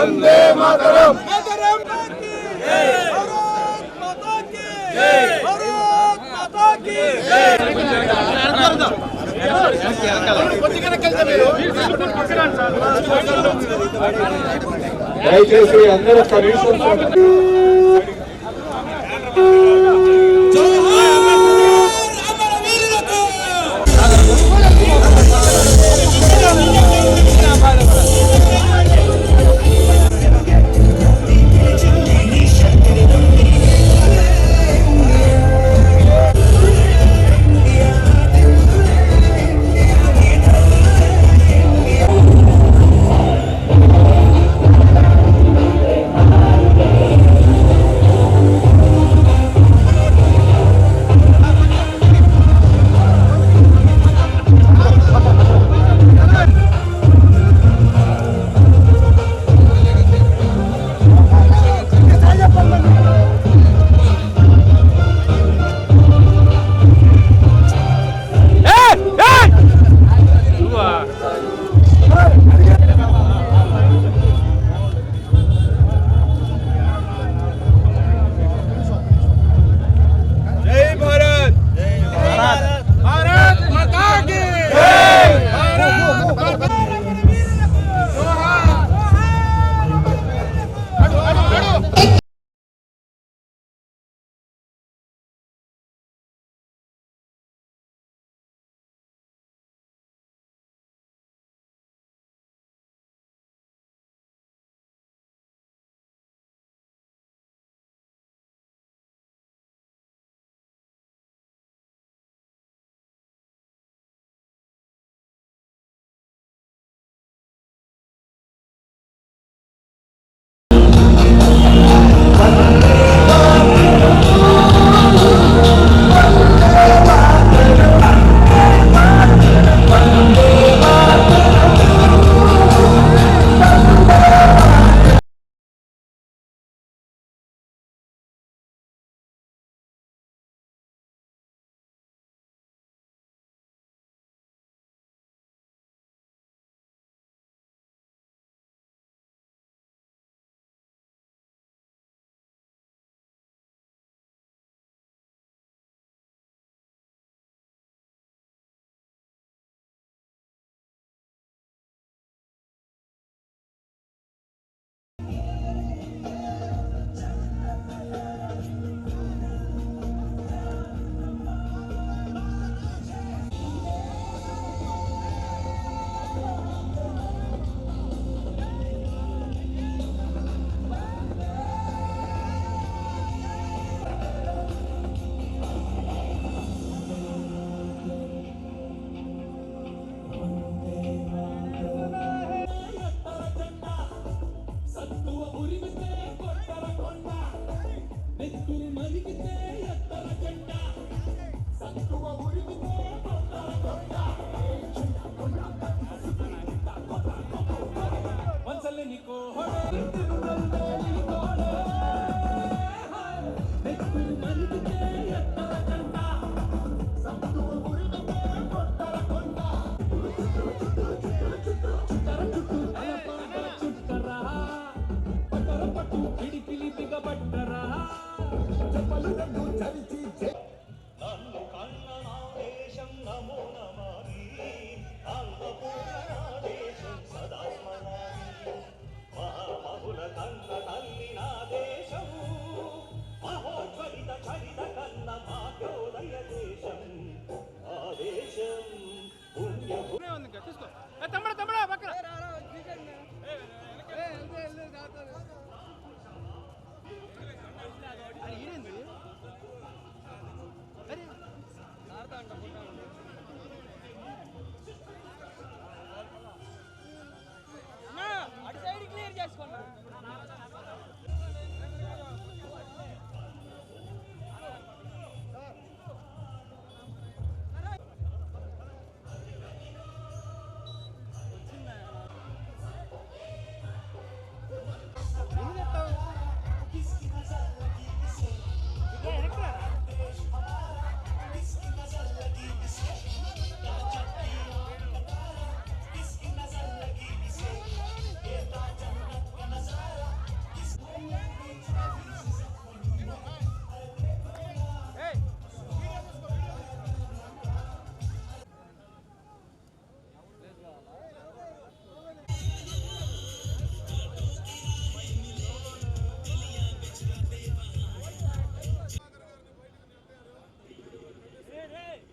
వందే మాతరం. దయచేసి అందరూ కనీసం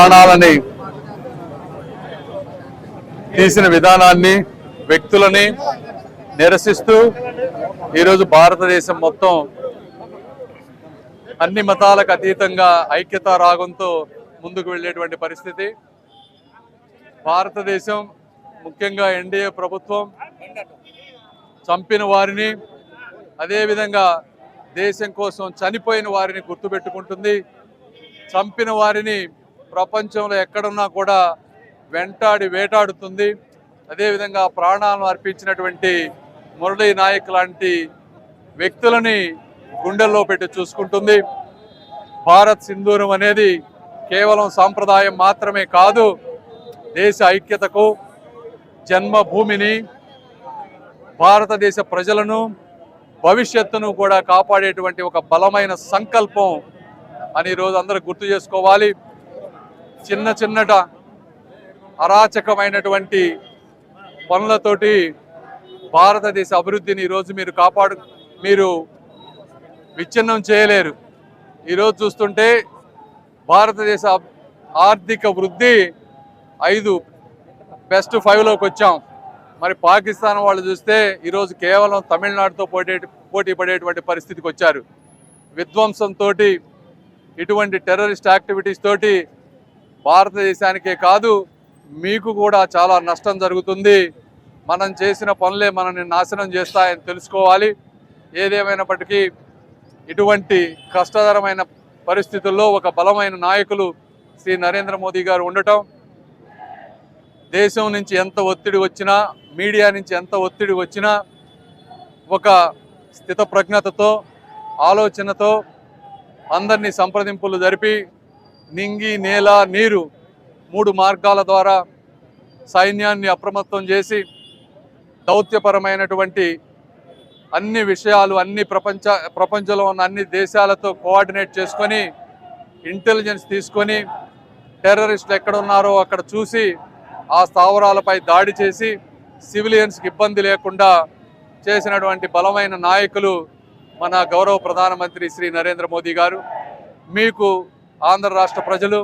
ప్రాణాలని తీసిన విధానాన్ని వ్యక్తులని నిరసిస్తూ ఈరోజు భారతదేశం మొత్తం అన్ని మతాలకు అతీతంగా ఐక్యత రాగంతో ముందుకు వెళ్ళేటువంటి పరిస్థితి. భారతదేశం ముఖ్యంగా ఎన్డీఏ ప్రభుత్వం చంపిన వారిని అదేవిధంగా దేశం కోసం చనిపోయిన వారిని గుర్తుపెట్టుకుంటుంది. చంపిన వారిని ప్రపంచంలో ఎక్కడున్నా కూడా వెంటాడి వేటాడుతుంది. అదేవిధంగా ప్రాణాలను అర్పించినటువంటి మురళీ నాయక్ లాంటి వ్యక్తులని గుండెల్లో పెట్టి చూసుకుంటుంది. భారత్ సింధూరం అనేది కేవలం సాంప్రదాయం మాత్రమే కాదు దేశ ఐక్యతకు జన్మభూమిని భారతదేశ ప్రజలను భవిష్యత్తును కూడా కాపాడేటువంటి ఒక బలమైన సంకల్పం అని ఈరోజు అందరూ గుర్తు చేసుకోవాలి. చిన్న చిన్నట అరాచకమైనటువంటి పనులతోటి భారతదేశ అభివృద్ధిని ఈరోజు మీరు కాపాడు మీరు విచ్ఛిన్నం చేయలేరు. ఈరోజు చూస్తుంటే భారతదేశ ఆర్థిక వృద్ధి ఐదు బెస్ట్ ఫైవ్లోకి వచ్చాం. మరి పాకిస్తాన్ వాళ్ళు చూస్తే ఈరోజు కేవలం తమిళనాడుతో పోటీ పోటీ పడేటువంటి పరిస్థితికి వచ్చారు. విధ్వంసంతో ఇటువంటి టెర్రరిస్ట్ యాక్టివిటీస్ తోటి భారతదేశానికే కాదు మీకు కూడా చాలా నష్టం జరుగుతుంది. మనం చేసిన పనులే మనల్ని నాశనం చేస్తాయని తెలుసుకోవాలి. ఏదేమైనప్పటికీ ఇటువంటి కష్టతరమైన పరిస్థితుల్లో ఒక బలమైన నాయకులు శ్రీ నరేంద్ర మోదీ గారు ఉండటం దేశం నుంచి ఎంత ఒత్తిడి వచ్చినా మీడియా నుంచి ఎంత ఒత్తిడి వచ్చినా ఒక స్థితప్రజ్ఞతతో ఆలోచనతో అందరినీ సంప్రదింపులు జరిపి నింగి నేల నీరు మూడు మార్గాల ద్వారా సైన్యాన్ని అప్రమత్తం చేసి దౌత్యపరమైనటువంటి అన్ని విషయాలు అన్ని ప్రపంచ ప్రపంచంలో ఉన్న అన్ని దేశాలతో కోఆర్డినేట్ చేసుకొని ఇంటెలిజెన్స్ తీసుకొని టెర్రరిస్టులు ఎక్కడున్నారో అక్కడ చూసి ఆ స్థావరాలపై దాడి చేసి సివిలియన్స్కి ఇబ్బంది లేకుండా చేసినటువంటి బలమైన నాయకులు మన గౌరవ ప్రధానమంత్రి శ్రీ నరేంద్ర మోదీ గారు. మీకు ఆంధ్ర రాష్ట్ర ప్రజలు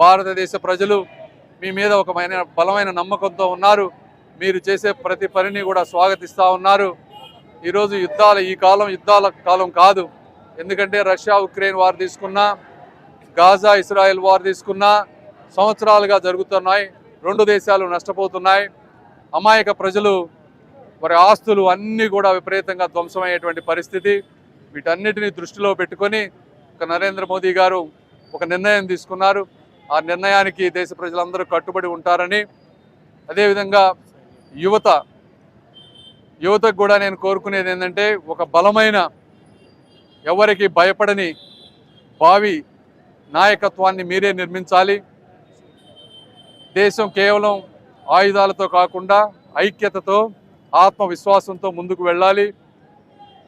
భారతదేశ ప్రజలు మీ మీద ఒక బలమైన నమ్మకంతో ఉన్నారు. మీరు చేసే ప్రతి పనిని కూడా స్వాగతిస్తూ ఉన్నారు. ఈరోజు యుద్ధాల ఈ కాలం యుద్ధాల కాలం కాదు. ఎందుకంటే రష్యా ఉక్రెయిన్ వారు తీసుకున్నా గాజా ఇస్రాయెల్ వారు తీసుకున్నా సంవత్సరాలుగా జరుగుతున్నాయి. రెండు దేశాలు నష్టపోతున్నాయి. అమాయక ప్రజలు వారి ఆస్తులు అన్నీ కూడా విపరీతంగా ధ్వంసమయ్యేటువంటి పరిస్థితి. వీటన్నిటిని దృష్టిలో పెట్టుకొని ఒక నరేంద్ర మోదీ గారు ఒక నిర్ణయం తీసుకున్నారు. ఆ నిర్ణయానికి దేశ ప్రజలందరూ కట్టుబడి ఉంటారని అదేవిధంగా యువత యువతకు కూడా నేను కోరుకునేది ఏంటంటే ఒక బలమైన ఎవరికి భయపడని భావి నాయకత్వాన్ని మీరే నిర్మించాలి. దేశం కేవలం ఆయుధాలతో కాకుండా ఐక్యతతో ఆత్మవిశ్వాసంతో ముందుకు వెళ్ళాలి.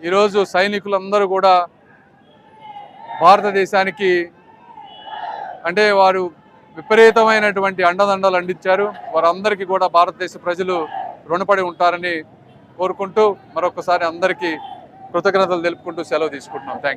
ఈరోజు సైనికులందరూ కూడా భారతదేశానికి అంటే వారు విపరీతమైనటువంటి అండదండలు అందించారు. వారందరికీ కూడా భారతదేశ ప్రజలు రుణపడి ఉంటారని కోరుకుంటూ మరొకసారి అందరికీ కృతజ్ఞతలు తెలుపుకుంటూ సెలవు తీసుకుంటున్నాం. థ్యాంక్